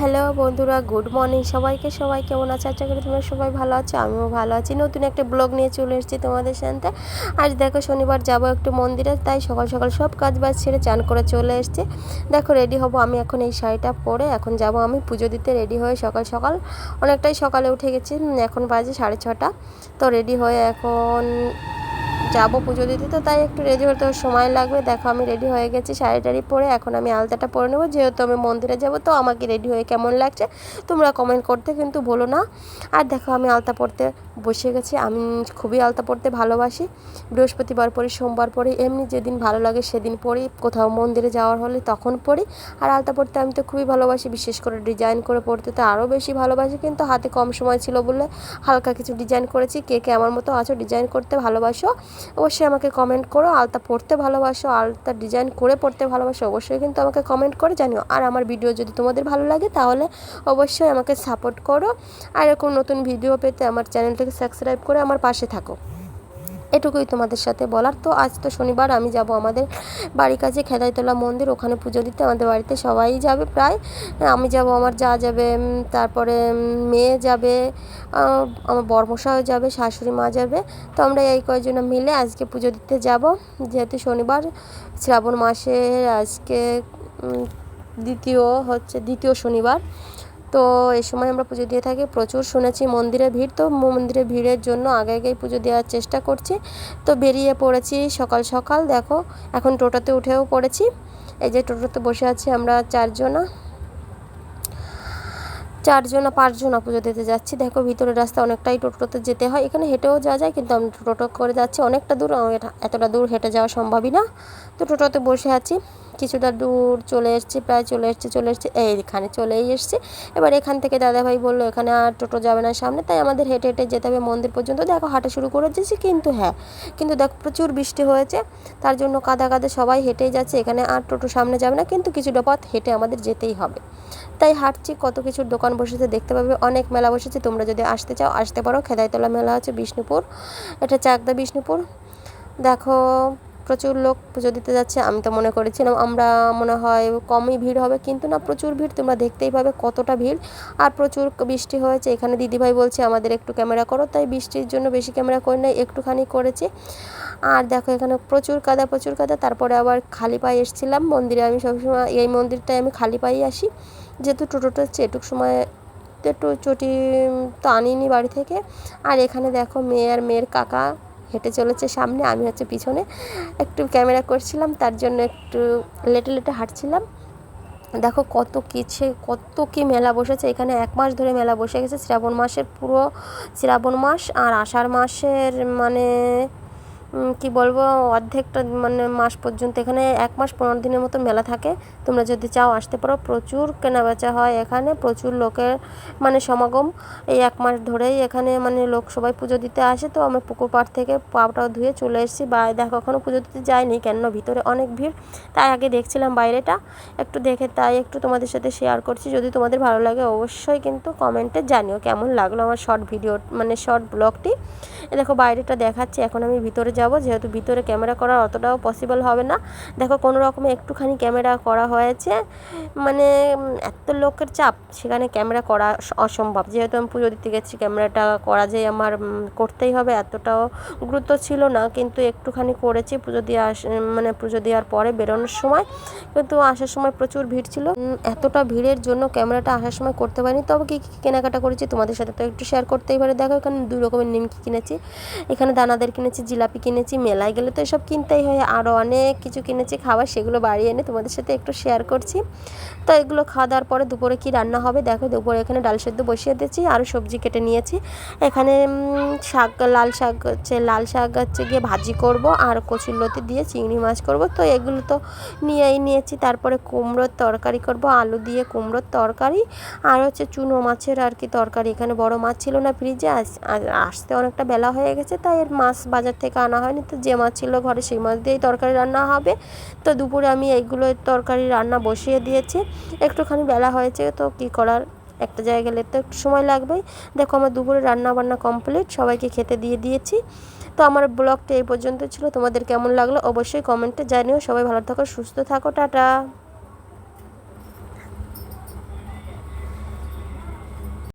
Hello বন্ধুরা, good morning. সবাইকে, সবাই কেমন আছে? আশা করি তোমরা সবাই ভালো আছো, আমিও ভালো আছি। নতুন একটা ব্লগ নিয়ে চলে এসেছি তোমাদের সাথে। আজ দেখো শনিবার, যাব একটু মন্দিরে, তাই সকাল সকাল সব কাজ বাজ ছেড়ে চান করে চলে এসেছি। দেখো রেডি হব আমি এখন এই শাড়িটা পরে, এখন যাব আমি পুজো দিতে রেডি হয়ে সকাল সকাল। অনেকটাই সকালে উঠে গেছি, এখন বাজে সাড়ে ছটা। তো রেডি হয়ে এখন যাব পুজো দিতে, তো তাই একটু রেডি হতে সময় লাগবে। দেখো আমি রেডি হয়ে গেছি, শাড়ি টাড়ি পরে এখন আমি আলতাটা পরে নেব। যেহেতু আমি মন্দিরে যাব, তো আমাকে রেডি হয়ে কেমন লাগছে, তোমরা কমেন্ট করতে কিন্তু বলো না। আর দেখো আমি আলতা পরতে বসে গেছি। আমি খুবই আলতা পড়তে ভালোবাসি। বৃহস্পতিবার পরি, সোমবার পরি, এমনি যেদিন ভালো লাগে সেদিন পরি কোথাও মন্দিরে যাওয়ার হলে তখন পরি আর আলতা পড়তে আমি তো খুবই ভালোবাসি, বিশেষ করে ডিজাইন করে পড়তে তো আরও বেশি ভালোবাসি। কিন্তু হাতে কম সময় ছিল বলে হালকা কিছু ডিজাইন করেছি। কে কে আমার মতো আছো ডিজাইন করতে ভালোবাসো, অবশ্যই আমাকে কমেন্ট করো। আলতা পড়তে ভালোবাসো, আলতা ডিজাইন করে পড়তে ভালোবাসো, অবশ্যই কিন্তু আমাকে কমেন্ট করে জানিও। আর আমার ভিডিও যদি তোমাদের ভালো লাগে, তাহলে অবশ্যই আমাকে সাপোর্ট করো। আর এরকম নতুন ভিডিও পেতে আমার চ্যানেলটাকে সাবস্ক্রাইব করে আমার পাশে থাকো। এটুকুই তোমাদের সাথে বলার। তো আজ তো শনিবার, আমি যাব আমাদের বাড়ির কাছে খেদাইতলা মন্দির, ওখানে পুজো দিতে। আমাদের বাড়িতে সবাই যাবে প্রায়। আমি যাব, আমার যা যাবে তারপরে মেয়ে যাবে আমার বর্মশাও যাবে, শাশুড়ি মা যাবে। তো আমরা এই কয়েকজন মিলে আজকে পুজো দিতে যাব। যেহেতু শনিবার, শ্রাবণ মাসে আজকে দ্বিতীয়, হচ্ছে দ্বিতীয় শনিবার। তো এই সময় আমরা পুজো দিয়ে থাকি। প্রচুর শুনেছি মন্দিরে ভিড়। তো মন্দিরে ভিড়ের জন্য আগে আগেই পুজো দেওয়ার চেষ্টা করছি। তো বেরিয়ে পড়েছি সকাল সকাল, দেখো, এখন টোটোতে উঠেও পড়েছি। এই যে টোটোতে বসে আছি আমরা চারজনা। চারজনা, পাঁচজনা পুজো দিতে যাচ্ছি। দেখো, ভিতরের রাস্তা অনেকটাই টোটোতে যেতে হয়। এখানে হেঁটেও যাওয়া যায়, কিন্তু আমি টোটো করে যাচ্ছি। অনেকটা দূর এতটা দূর হেঁটে যাওয়া সম্ভবই না। তো টোটোতে বসে আছি। কিছুটা দূর চলে এসেছি, প্রায় চলে এসেছি চলে এসেছি, এইখানে চলেই এসেছি। এবার এখান থেকে দাদাভাই বলল, এখানে আর টোটো যাবে না সামনে। তাই আমাদের হেঁটে হেঁটে যেতে হবে মন্দির পর্যন্ত। দেখো, হাঁটা শুরু করে দিয়েছি, কিন্তু হ্যাঁ কিন্তু দেখো, প্রচুর বৃষ্টি হয়েছে। তার জন্য কাদা কাদা সবাই হেঁটেই যাচ্ছে। এখানে আর টোটো সামনে যাবে না, কিন্তু কিছুটা পথ হেঁটে আমাদের যেতেই হবে। তাই হাঁটছি, কত কিছুর দোকান বসেছে দেখতে পাবে। অনেক মেলা বসেছে, তোমরা যদি আসতে চাও, আসতে পারো। খেদাইতলা মেলা হচ্ছে বিষ্ণুপুর। এটা চাকদা বিষ্ণুপুর। দেখো প্রচুর লোক পুজো দিতে যাচ্ছে, আমি তো মনে করেছিলাম আমরা মনে হয় কমই ভিড় হবে, কিন্তু না প্রচুর ভিড়, তোমরা দেখতেই পাবে কতটা ভিড়। আর প্রচুর বৃষ্টি হয়েছে, এখানে দিদিভাই বলছে আমাদের একটু ক্যামেরা করো, তাই বৃষ্টির জন্য বেশি ক্যামেরা করি নাই, একটুখানি করেছি। আর দেখো এখানে প্রচুর কাদা প্রচুর কাদা, তারপরে আবার খালি পায়ে এসেছিলাম মন্দিরে, আমি সবসময় এই মন্দিরটায় আমি খালি পায়ে আসি। যেহেতু টোটোটা হচ্ছে, এটুক সময় একটু চটি তো আনিনি বাড়ি থেকে। আর এখানে দেখো মেয়ে আর মেয়ের কাকা হেঁটে চলেছে সামনে, আমি হচ্ছে পিছনে। একটু ক্যামেরা করছিলাম, তার জন্য একটু লেটে লেটে হাঁটছিলাম। দেখো কত কিছু কত কি মেলা বসেছে। এখানে এক মাস ধরে মেলা বসে গেছে। শ্রাবণ মাসের পুরো, শ্রাবণ মাস আর আষাঢ় মাসের মানে কি বলব, অর্ধেকটা মানে মাস পর্যন্ত, এখানে এক মাস পনেরো দিনের মতো মেলা থাকে। তোমরা যদি চাও আসতে পারো, প্রচুর কেনাবেচা হয় এখানে, প্রচুর লোকের মানে সমাগম। এই এক মাস ধরেই এখানে মানে লোক সবাই পুজো দিতে আসে, তো আমি পুকুর পাড় থেকে পাটাও ধুয়ে চলে এসেছি। বা দেখো এখনও পুজো দিতে যাইনি কেন? ভিতরে অনেক ভিড়। তাই আগে দেখছিলাম বাইরেটা। একটু দেখে, তাই একটু তোমাদের সাথে শেয়ার করছি। যদি তোমাদের ভালো লাগে অবশ্যই কিন্তু কমেন্টে জানিও কেমন লাগল আমার শর্ট ভিডিও মানে শর্ট ব্লগটি দেখো, বাইরেটা দেখাচ্ছি, এখন আমি ভিতরে যাব। যেহেতু ভিতরে ক্যামেরা করা অতটাও পসিবল হবে না। দেখো, কোনো রকমে একটুখানি ক্যামেরা করা হয়েছে। মানে এত লোকের চাপ, সেখানে ক্যামেরা করা অসম্ভব। যেহেতু আমি পুজো দিতে গেছি, ক্যামেরাটা করা যে আমার করতেই হবে, এতটাও গুরুত্ব ছিল না। কিন্তু একটুখানি করেছি পুজো দিয়ে আস মানে পুজো দেওয়ার পরে বেরোনোর সময়। কিন্তু আসার সময় প্রচুর ভিড় ছিল। এতটা ভিড়ের জন্য ক্যামেরাটা আসার সময় করতে পারিনি। তবে কী কী কেনাকাটা করেছি তোমাদের সাথে তো একটু শেয়ার করতেই পারে। দেখো, এখানে দুই রকমের নিমকি কিনেছি। এখানে দানাদের কিনেছি, জিলাপি কিনেছি, মেলায় গেলে তো এসব কিনতেই হয়। আরও অনেক কিছু কিনেছি, খাবার সেগুলো বাড়ি এনে তোমাদের সাথে একটু শেয়ার করছি। তো এগুলো খাওয়া দাওয়ার পরে দুপুরে কি রান্না হবে? দেখো, দুপুরে এখানে ডাল সেদ্ধ বসিয়ে দিয়েছি আরও সবজি কেটে নিয়েছি। এখানে শাক, লাল শাক হচ্ছে, লাল শাক হচ্ছে গিয়ে ভাজি করব, আর কচুরলতি দিয়ে চিংড়ি মাছ করব। তো এগুলো তো নিয়েই নিয়েছি। তারপরে কুমড়োর তরকারি করব, আলু দিয়ে কুমড়োর তরকারি। আর হচ্ছে চুনো মাছের আর কি তরকারি। এখানে বড় মাছ ছিল না ফ্রিজে আসতে অনেকটা বেলা হয়ে গেছে, তাই এর মাছ বাজার থেকে আনা হয়নি। তো যে মাছ ছিল ঘরে সেই মাছ দিয়েই তরকারি রান্না হবে। তো দুপুরে আমি এইগুলো তরকারি রান্না বসিয়ে দিয়েছি। একটুখানি বেলা হয়েছে, তো কি করার? একটা জায়গা গেলে তো একটু সময় লাগবেই। দেখো আমার দুপুরে রান্না বান্না কমপ্লিট, সবাইকে খেতে দিয়ে দিয়েছি। তো আমার ব্লগটা এই পর্যন্ত ছিল। তোমাদের কেমন লাগল অবশ্যই কমেন্টে জানিও। সবাই ভালো থাকো, সুস্থ থাকো, টাটা।